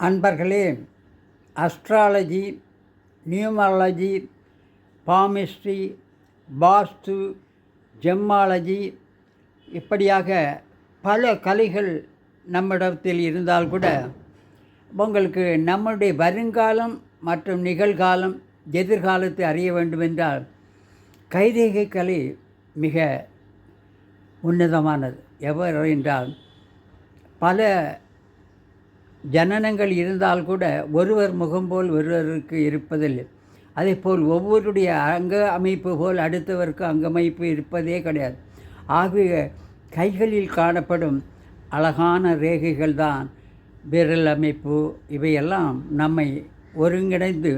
அன்பர்களே astrology numerology palmistry vastu gemmology இப்படியாக பல கலைகள் நம்மிடத்தில் இருந்தால் கூட உங்களுக்கு நம்முடைய வருங்காலம் மற்றும் நிகழ்காலம் எதிர்காலத்தை அறிய வேண்டுமென்றால் கைரேகை கலை மிக உன்னதமானது. எவ்வாறு என்றால் பல ஜனனங்கள் இருந்தால் கூட ஒருவர் முகம் போல் ஒருவருக்கு இருப்பதில்லை. அதே போல் ஒவ்வொருடைய அங்க அமைப்பு போல் அடுத்தவருக்கு அங்கமைப்பு இருப்பதே கிடையாது. ஆகிய கைகளில் காணப்படும் அழகான ரேகைகள் தான் விரல் அமைப்பு. இவையெல்லாம் நம்மை ஒருங்கிணைந்து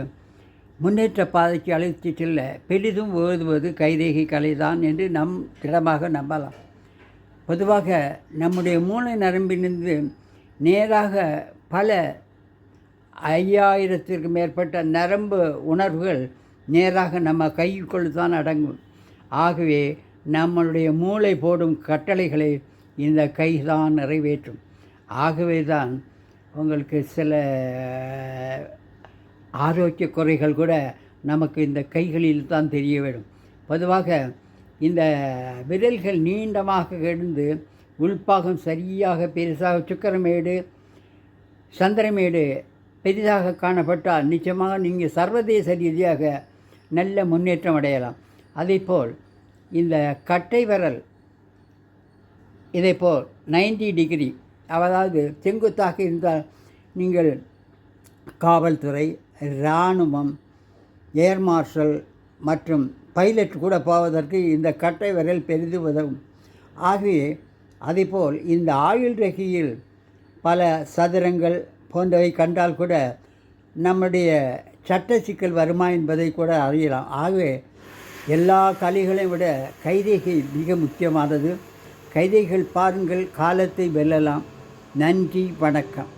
முன்னேற்ற பாதைக்கு அழைத்து செல்ல பெரிதும் ஓதுவது கைரேகை கலைதான் என்று நம் திடமாக நம்பலாம். பொதுவாக நம்முடைய மூளை நரம்பிலிருந்து நேராக பல ஐயாயிரத்திற்கு மேற்பட்ட நரம்பு உணர்வுகள் நேராக நம்ம கைக்குள் தான் அடங்கும். ஆகவே நம்மளுடைய மூளை போடும் கட்டளைகளை இந்த கை தான் நிறைவேற்றும். ஆகவே தான் உங்களுக்கு சில ஆரோக்கிய குறைகள் கூட நமக்கு இந்த கைகளில் தான் தெரிய வேண்டும் பொதுவாக இந்த விரல்கள் நீண்டமாக எழுந்து உள்பாகம் சரியாக பெருசாக சுக்கரமேடு சந்திரமேடு பெரிதாக காணப்பட்டால் நிச்சயமாக நீங்கள் சர்வதேச ரீதியாக நல்ல முன்னேற்றம் அடையலாம். அதேபோல் இந்த கட்டை விரல் இதேபோல் நைன்டி டிகிரி அதாவது செங்குத்தாக இருந்தால் நீங்கள் காவல்துறை இராணுவம் ஏர் மார்ஷல் மற்றும் பைலட் கூட போவதற்கு இந்த கட்டை விரல் பெரிது உதவும். ஆகவே அதேபோல் இந்த ஆயுள் ரேகையில் பல சதுரங்கள் போன்றவை கண்டால் கூட நம்முடைய சட்ட சிக்கல் வருமா என்பதை கூட அறியலாம். ஆகவே எல்லா கலைகளையும் விட கைரேகை மிக முக்கியமானது. கைதைகள் பாருங்கள் காலத்தை வெல்லலாம். நன்றி வணக்கம்.